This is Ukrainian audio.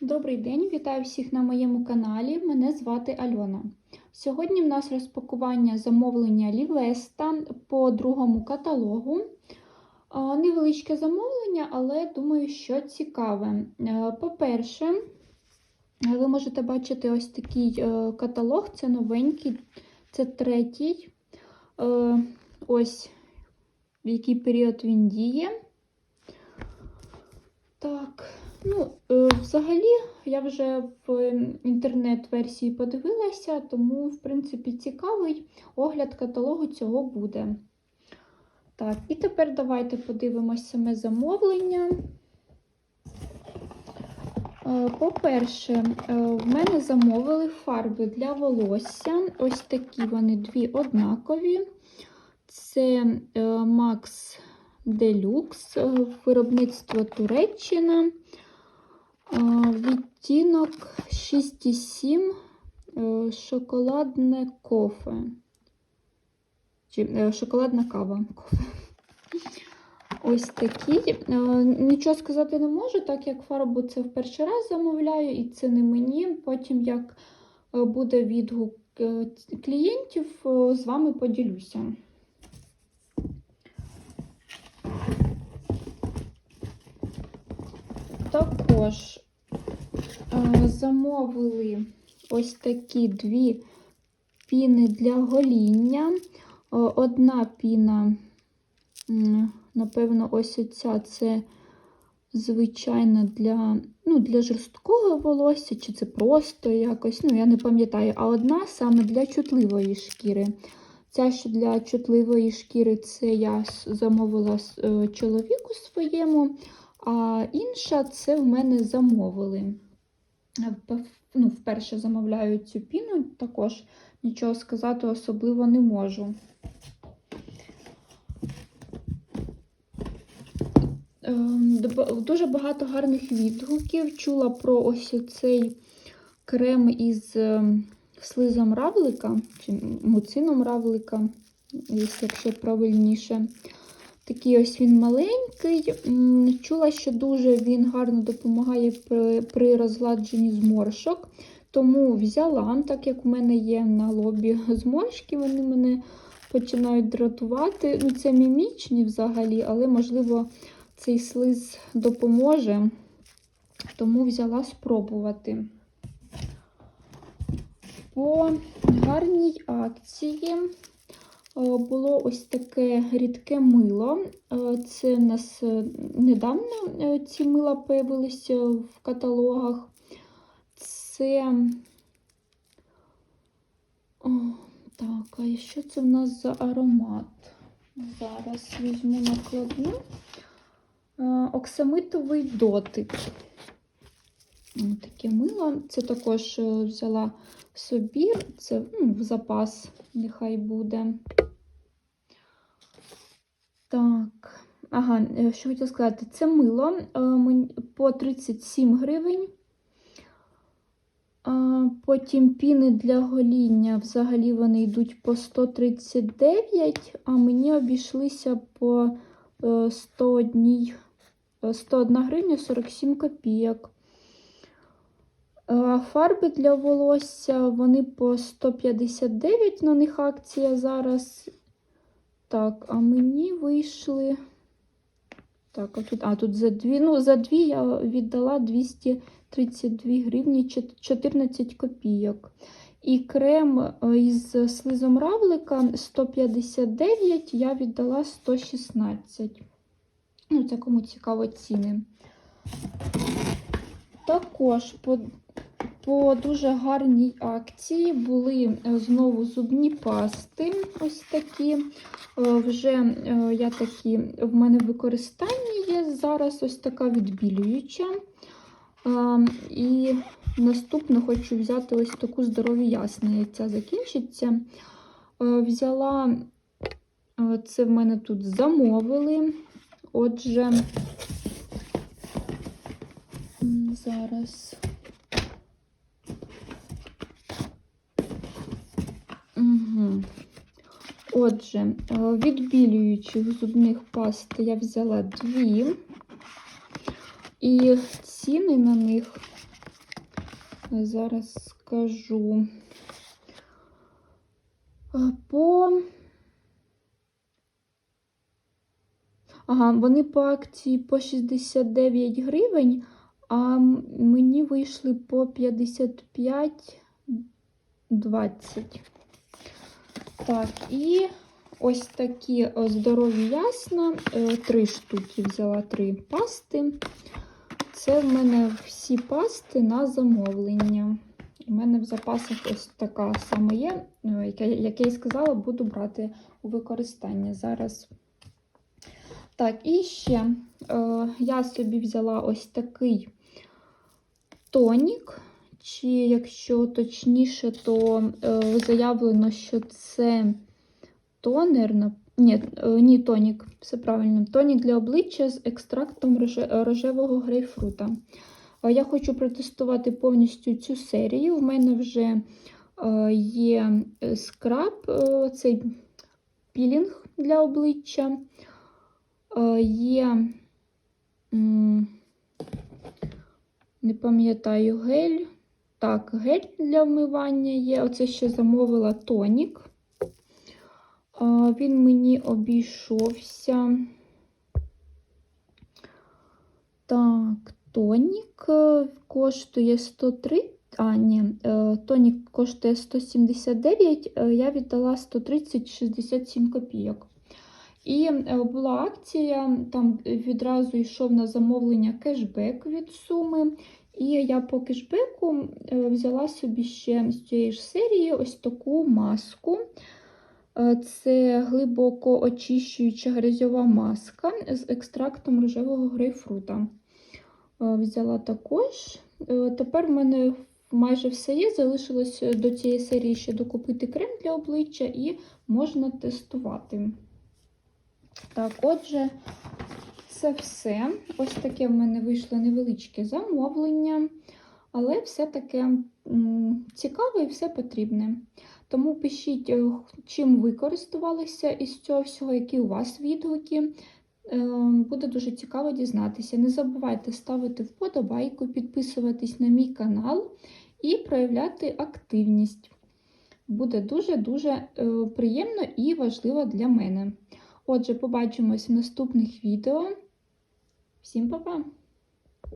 Добрий день, вітаю всіх на моєму каналі. Мене звати Альона. Сьогодні в нас розпакування замовлення Лівеста по другому каталогу. Невеличке замовлення, але думаю, що цікаве. Е, По-перше, ви можете бачити ось такий е, каталог, це новенький, це третій. Е, Ось в який період він діє. Так, ну, е, взагалі, я вже в інтернет-версії подивилася, тому, в принципі, цікавий огляд каталогу цього буде. Так, і тепер давайте подивимось саме замовлення. Е, По-перше, е, в мене замовили фарби для волосся. Ось такі вони дві однакові. Це Max Deluxe, виробництво Туреччина. Відтінок 6,7 е, шоколадне кофе. Чи е, шоколадна кава. Кофе. Ось такі. Е, Нічого сказати не можу, так як фарбу це в перший раз замовляю, і це не мені. Потім, як буде відгук клієнтів, з вами поділюся. Також замовили ось такі дві піни для гоління. Одна піна, напевно, ось ця це звичайна для, ну, для жорсткого волосся, чи це просто якось, ну, я не пам'ятаю, а одна саме для чутливої шкіри. Ця, що для чутливої шкіри, це я замовила е, чоловіку своєму. А інша це в мене замовили. Ну, вперше замовляю цю піну, також нічого сказати особливо не можу. Ем, Дуже багато гарних відгуків. Чула про ось цей крем із ем, слизом равлика, чи муцином равлика, якщо правильніше. Такий ось він маленький. Чула, що дуже він гарно допомагає при, при розгладженні зморшок. Тому взяла, так як у мене є на лобі зморшки, вони мене починають дратувати. Ну, Це мімічні взагалі, але, можливо, цей слиз допоможе. Тому взяла спробувати. По гарній акції було ось таке рідке мило. Е, Це в нас е, недавно е, ці мила появилися в каталогах. Це. О, так, а що це в нас за аромат? Зараз візьму накладну. Е, Оксамитовий дотик. Таке мило. Це також е, взяла собі, це ну, в запас нехай буде. Так, ага, е, що хотіла сказати, це мило е, по 37 гривень. Потім піни для гоління взагалі вони йдуть по 139, а мені обійшлися по е, 101, е, 101 гривня 47 копійок. Фарби для волосся вони по 159, на них акція зараз. Так, а мені вийшли. Так, а тут, а тут за дві. Ну, за дві я віддала 232 гривні 14 копійок. І крем е, із слизом равлика 159, я віддала 116. Ну, це кому цікаво ціни. Також по, по дуже гарній акції були е, знову зубні пасти. Ось такі. Е, Вже е, я такі в мене в використанні є. Зараз ось така відбілююча. І наступно хочу взяти ось таку здорові ясна, як ця закінчиться. Взяла, це в мене тут замовили. Отже, зараз. Угу. Отже, е, відбілюючих зубних паст я взяла дві, і ціни на них Зараз скажу. Е, По. Ага, вони по акції по 69 гривень, а мені вийшли по 55,20. Так, і ось такі здорові ясна. е, Три штуки взяла три пасти. Це в мене всі пасти на замовлення. У мене в запасах ось така саме є, е, як я і сказала, буду брати у використання зараз. Так, і ще е, я собі взяла ось такий тонік, чи якщо точніше, то е, заявлено, що це тонер. Ні, е, ні, тонік, все правильно. Тонік для обличчя з екстрактом роже- рожевого грейпфрута. Е, Я хочу протестувати повністю цю серію. У мене вже е, є скраб, цей пілінг для обличчя. Є, не пам'ятаю, гель. Так, гель для вмивання є. Оце ще замовила тонік. Він мені обійшовся. Так, тонік е, коштує 103. А, ні, е, тонік коштує 179, е, я віддала 130-67 копійок. І була акція, там відразу йшов на замовлення кешбек від суми. І я по кешбеку взяла собі ще з цієї ж серії ось таку маску. Е, Це глибоко очищуюча грязьова маска з екстрактом рожевого грейпфрута. Е, Взяла також. Е, Тепер в мене майже все є. Залишилось до цієї серії ще докупити крем для обличчя і можна тестувати. Так, отже, це все. Ось таке в мене вийшло невеличке замовлення, але все таке цікаве і все потрібне. Тому пишіть, е, чим ви користувалися із цього всього, які у вас відгуки. Е, Буде дуже цікаво дізнатися. Не забувайте ставити вподобайку, підписуватись на мій канал і проявляти активність. Буде дуже-дуже е, приємно і важливо для мене. Отже, побачимось в наступних відео. Всім па-па!